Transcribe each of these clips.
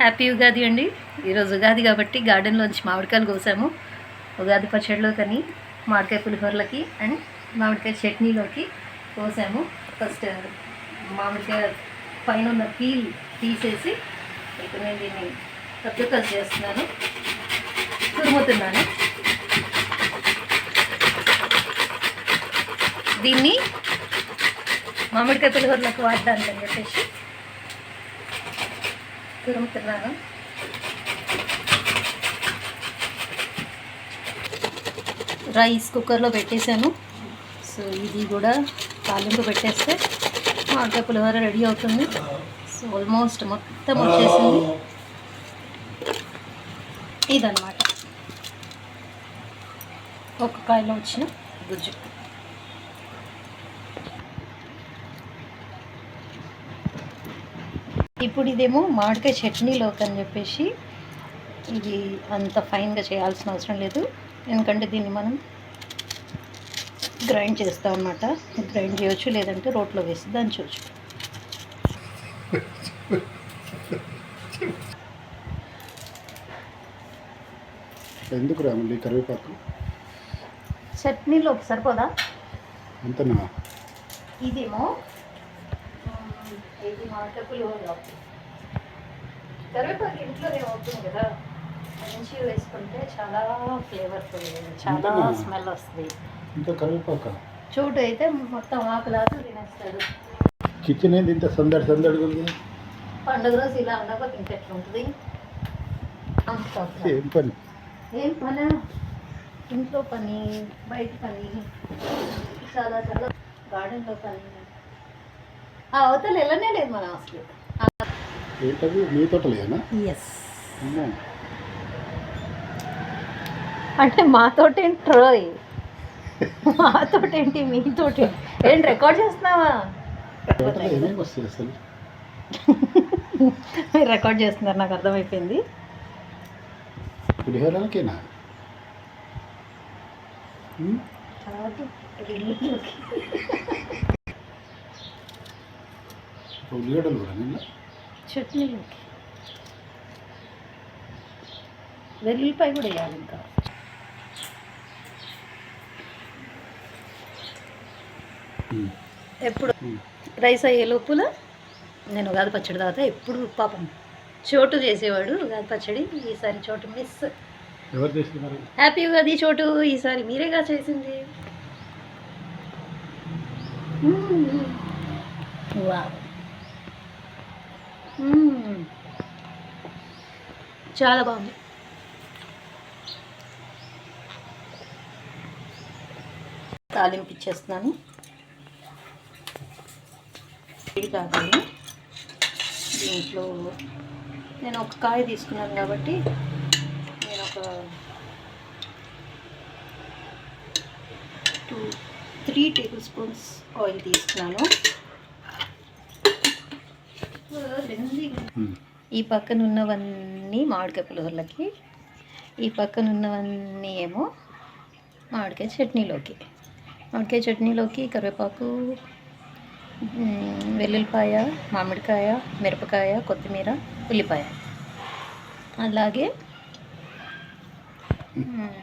Happy Ugadi అండి. ఈరోజు ఉగాది కాబట్టి గార్డెన్లోంచి మామిడికాయలు కోసాము. ఉగాది పచ్చడిలో కానీ మామిడికాయ పులిహోరలకి అండ్ మామిడికాయ చట్నీలోకి కోసాము. ఫస్ట్ uh, మామిడికాయ పైన ఉన్న పీల్ తీసేసి ఇప్పుడు నేను దీన్ని కత్తికలు చేస్తున్నాను. తురుముతున్నాను. దీన్ని మామిడికాయ పులిహోరలకు వాడడానికి అని చెప్పేసి తురుముతున్నాను రైస్ కుక్కర్లో పెట్టేశాను. సో ఇది కూడా తాలింపు పెట్టేస్తే మామిడికాయ పులిహోర రెడీ అవుతుంది. సో ఆల్మోస్ట్ మొత్తం వచ్చేసింది. ఇదన్నమాట. ఒక కాయలో వచ్చిన గుజ్జు. ఇప్పుడు ఇదేమో మామిడికాయ చట్నీలోకి అని చెప్పేసి ఇది అంత ఫైన్గా చేయాల్సిన అవసరం లేదు. ఎందుకంటే దీన్ని మనం గ్రైండ్ చేస్తాం అనమాట గ్రైండ్ చేయొచ్చు లేదంటే రోట్లో వేసి దంచవచ్చు ఎందుకు రా మళ్ళీ కరివేపాకు? చట్నీలోకి సరిపోదా? అంతనా? ఇదేమో ఇది మామిడికాయ పులిహోర కరివేపాకు ఇంట్లోనే అవుతుంది కదా మంచి వేసుకుంటే చాలా ఫ్లేవర్ఫుల్ చాలా? స్మెల్ వస్తుంది. ఇంకా కరివేపాక? చోటు అయితే మొత్తం ఆకులాకు తినేస్తాడు. కిచెన్ ఏంది ఇంత సందడి సందడిగా ఉంది? పండుగ రోజు ఇలా ఉండకపోతే ఇంకెట్లుంటుంది? ఏం పని? ఏం పని? ఇంట్లో పని బయట పని చాలా చాలా గార్డెన్లో పని. ఆ అవతల వెళ్ళనే లేదు మనం అసలు ఏంటది? మీ తోటలేనా? ఎస్ అంటే మాతోటేంటి ట్రోయ్. మాతోటేంటి మీతోటి ఏంటి రికార్డ్ చేస్తున్నావా? మీరు రికార్డ్ చేస్తున్నారు నాకు అర్థమైపోయింది. పులిహోరలకేనా? కాదు ఉల్లిగడ్డలు కూడా నిన్న చట్నీలోకి వెల్లుల్లిపాయ కూడా వేయాలి ఇంకా. ఎప్పుడు. రైస్ అయ్యే లోపల నేను ఉగాది పచ్చడి తర్వాత ఎప్పుడు పాపం చోటు చేసేవాడు ఉగాది పచ్చడి ఈసారి చోటు మిస్. హ్యాపీ ఉగాది చోటు ఈసారి మీరేగా చేసింది? మ్మ్. చాలా బాగుంది. తాలింపు ఇచ్చేస్తున్నాను. ఇది కాకుండా దీంట్లో నేను ఒక కాయ తీసుకున్నాను కాబట్టి నేను ఒక two three tablespoons oil తీసుకున్నాను. ఈ పక్కన ఉన్నవన్నీ మామిడికాయ పులిహోరలకి ఈ పక్కన ఉన్నవన్నీ ఏమో మామిడికాయ చట్నీలోకి. మామిడికాయ చట్నీలోకి కరివేపాకు వెల్లుల్లిపాయ మామిడికాయ మిరపకాయ కొత్తిమీర ఉల్లిపాయ. అలాగే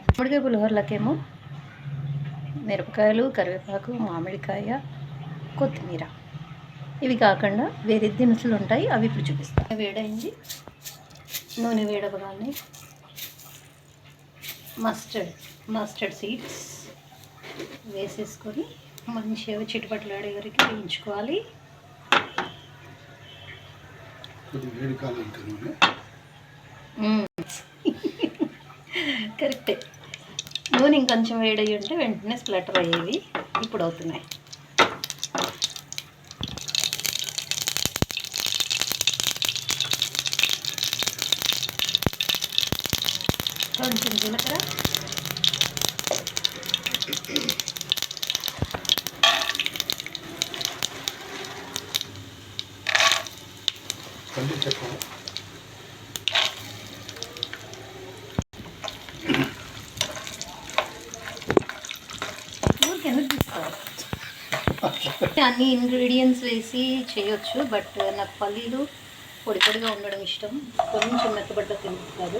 మామిడికాయ పులిహోరలకేమో మిరపకాయలు కరివేపాకు మామిడికాయ కొత్తిమీర. ఇవి కాకుండా వేరే దినుసులు ఉంటాయి అవి ఇప్పుడు చూపిస్తాను వేడైంది. నూనె వేడవగానే మస్టర్డ్ మస్టర్డ్ సీడ్స్ వేసేసుకొని మంచిగా చిటుపట్లాడే వరకు వేయించుకోవాలి. కరెక్టే. నూనె ఇంకొంచెం వేడయ్యి ఉంటే వెంటనే స్ప్లటర్ అయ్యేవి ఇప్పుడు అవుతున్నాయి. కొంచెం జీలకర్ర. అన్ని ఇంగ్రీడియంట్స్ వేసి చేయొచ్చు బట్ నాకు పల్లీలు పొడి పొడిగా ఉండడం ఇష్టం. కొంచెం మెత్తబడ్డ కాదు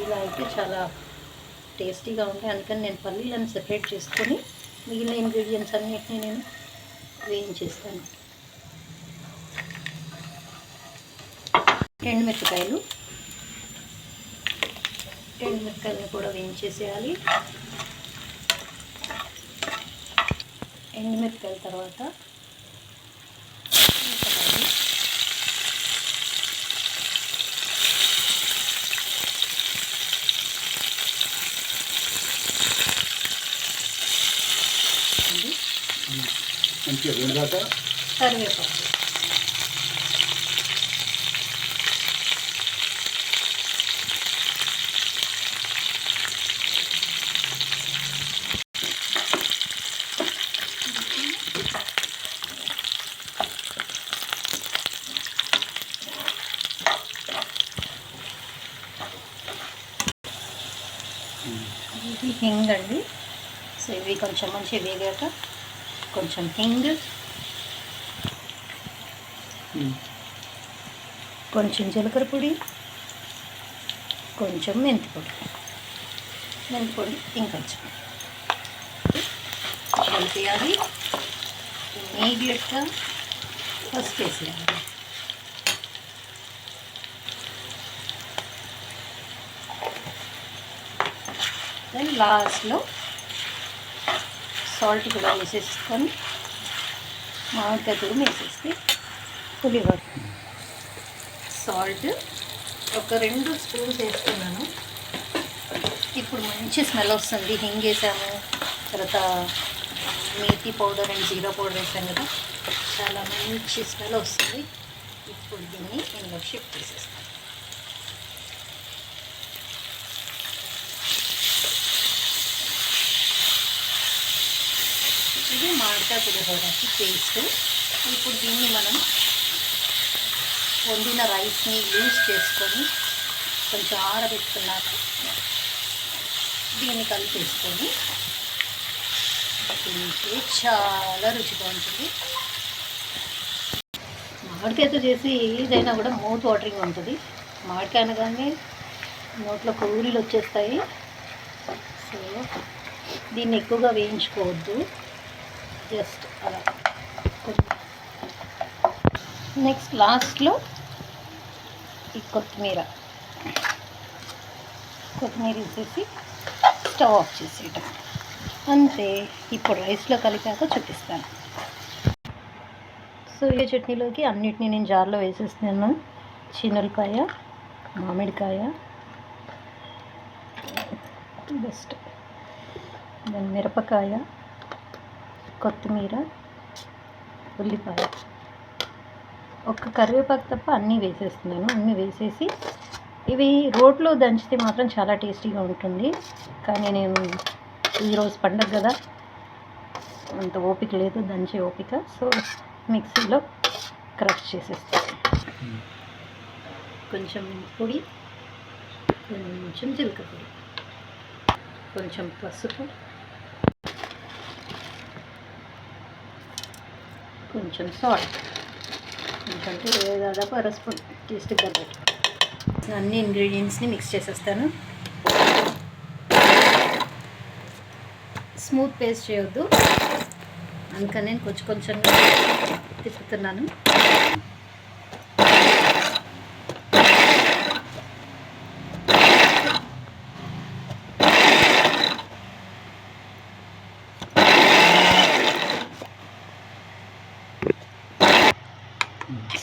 ఇలా అయితే చాలా టేస్టీగా ఉంటాయి. అందుకని నేను పల్లీలను సెపరేట్ చేసుకొని మిగిలిన ఇంగ్రీడియంట్స్ అన్నిటిని నేను వేయించేస్తాను. ఎండుమిరపకాయలు. ఎండుమిరపకాయలను కూడా వేయించేసేయాలి. ఎండుమిరపకాయల తర్వాత మంచిగా కరివేపాకు. ఇది హింగ్ అండి. సో ఇవి కొంచెం మంచిగా వేగాక కొంచెం హింగ్. కొంచెం జీలకర్ర పొడి. కొంచెం మెంతి పొడి. మెంతి పొడి ఇంకొంచెం కలిపేయాలి ఇమీడియట్గా ఫస్ట్ వేసేయాలి. దెన్ లాస్ట్లో సాల్ట్ కూడా వేసేసుకొని మామిడికాయ కూడా వేసేస్తే పులిహోర సాల్ట్ ఒక రెండు స్పూన్స్ వేసుకున్నాను ఇప్పుడు మంచి స్మెల్ వస్తుంది. హింగ్ వేసాము తర్వాత methi powder and jeera powder వేసాం కదా చాలా మంచి స్మెల్ వస్తుంది. ఇప్పుడు దీన్ని ఇందులో షిఫ్ట్ చేసేస్తాను ఇది మామిడికాయ పులిహోరకి పేస్ట్ ఇప్పుడు దీన్ని మనం వండిన రైస్ని యూజ్ చేసుకొని కొంచెం ఆరబెట్టుకున్నాక దీన్ని కలిపేసుకొని తింటే చాలా రుచిగా ఉంటుంది. మామిడికాయతో చేసి ఏదైనా కూడా మౌత్ వాటరింగ్ ఉంటుంది. మామిడికాయ అనగానే నోట్లో కూలీలు వచ్చేస్తాయి. సో దీన్ని ఎక్కువగా వేయించుకోవద్దు. జస్ట్ అలా. నెక్స్ట్ లాస్ట్లో ఈ కొత్తిమీర. కొత్తిమీర వేసేసి స్టవ్ ఆఫ్ చేసేయటం. అంతే ఇప్పుడు రైస్లో కలిపాక చూపిస్తాను. సో ఈ చట్నీలోకి అన్నిటిని నేను జార్లో వేసేస్తున్నాను. చిన్నలకాయ మామిడికాయ బెస్ట్ దాని మిరపకాయ. కొత్తిమీర ఉల్లిపాయ. ఒక్క కరివేపాకు తప్ప అన్నీ వేసేస్తున్నాను. అన్నీ వేసేసి ఇవి రోట్లో దంచితే మాత్రం చాలా టేస్టీగా ఉంటుంది. కానీ నేను ఈరోజు పండగ కదా అంత ఓపిక లేదు దంచే ఓపిక. సో మిక్సీలో క్రష్ చేసేస్తాను. కొంచెం పొడి కొంచెం జీలకర్ర పొడి కొంచెం పసుపు. కొంచెం సాల్ట్ కొంచెం దాదాపు అర స్పూన్ టేస్ట్ కాబట్టి అన్ని ఇంగ్రీడియంట్స్ని మిక్స్ చేసేస్తాను. స్మూత్ పేస్ట్ చేయొద్దు. అందుకని నేను కొంచెం కొంచెం తిప్పుతున్నాను.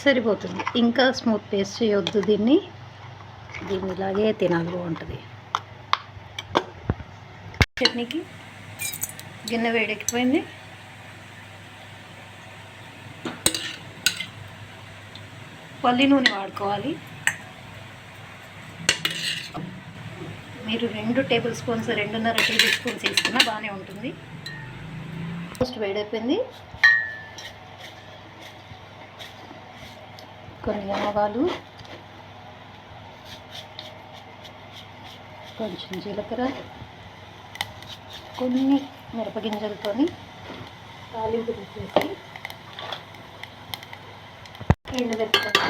సరిపోతుంది. ఇంకా స్మూత్ పేస్ట్ చేయొద్దు దీన్ని. దీన్ని ఇలాగే తినాలి బాగుంటుంది. చట్నీకి గిన్నె వేడెక్కిపోయింది. పల్లి నూనె వాడుకోవాలి. మీరు రెండు టేబుల్ స్పూన్స్ రెండున్నర టేబుల్ స్పూన్స్ వేసుకున్నా బాగానే ఉంటుంది. ఫస్ట్ వేడైపోయింది. కొన్ని ఆవాలు కొంచెం జీలకర్ర కొన్ని మిరపగింజలతో తాలింపు తీసేసి ఎండబెట్టుకోండి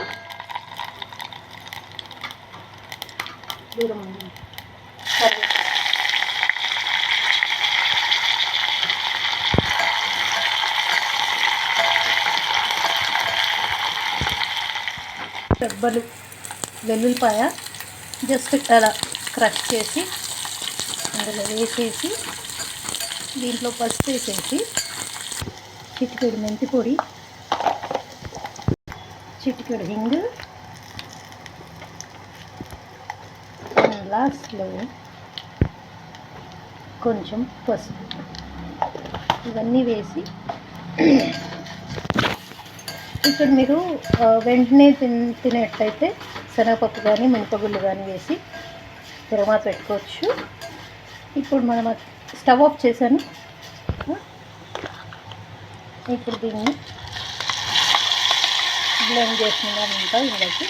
దూరం ఉంది రెబ్బలు వెల్లుల్లిపాయ జస్ట్ అలా క్రష్ చేసి అందులో వేసేసి దీంట్లో పసుపు వేసేసి చిటికెడు మెంతి పొడి చిటికెడు హింగ్ లాస్ట్లో కొంచెం పసుపు. ఇవన్నీ వేసి ఇక్కడ మీరు వెంటనే తిన్ తినేటైతే శనగపప్పు కానీ మినపగుళ్ళు కానీ వేసి తిరమాత పెట్టుకోవచ్చు. ఇప్పుడు మనం స్టవ్ ఆఫ్ చేశాను. ఇప్పుడు దీన్ని బ్లెండ్ ఇంకా ఇందులోకి.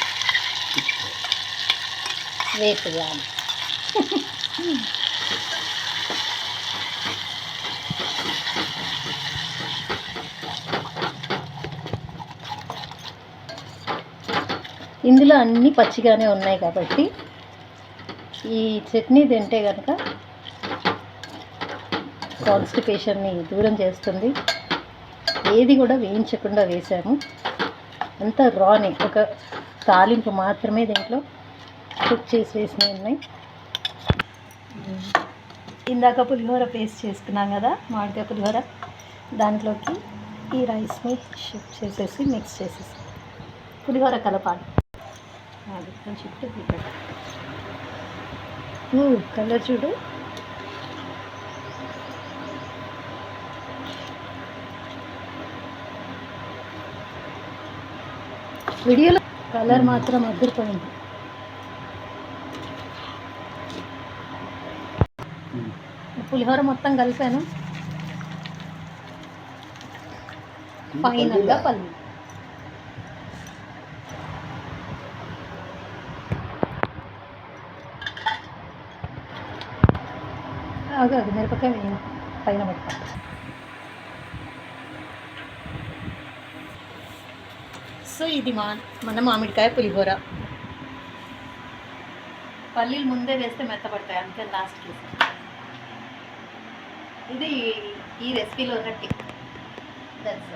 వేసేయాలి ఇందులో అన్నీ పచ్చిగానే ఉన్నాయి కాబట్టి ఈ చట్నీ తింటే కనుక కాన్స్టిపేషన్ని దూరం చేస్తుంది. ఏది కూడా వేయించకుండా వేసాము అంతా రాని. ఒక తాలింపు మాత్రమే దీంట్లో కుక్ చేసి వేసినవి ఉన్నాయి. ఇందాక పులిహోర పేస్ట్ చేసుకున్నాం కదా మామిడికాయ పులిహోర. దాంట్లోకి ఈ రైస్ని షిఫ్ట్ చేసేసి మిక్స్ చేసేసి పులిహోర కలపాలి. పెట్టాలి కలర్ చూడు. వీడియోలో కలర్ మాత్రం అద్దరిపోయింది. పులిహోర మొత్తం కలిపాను. ఫైనల్గా పల్లి ఆగు ఆగు మిరపకాయ పైన పెడతా సో ఇది మా మన మామిడికాయ పులిహోర. పల్లీలు ముందే వేస్తే మెత్తపడతాయి అందుకని లాస్ట్కి ఇది ఈ రెసిపీలో ఉన్న టిప్ దట్స్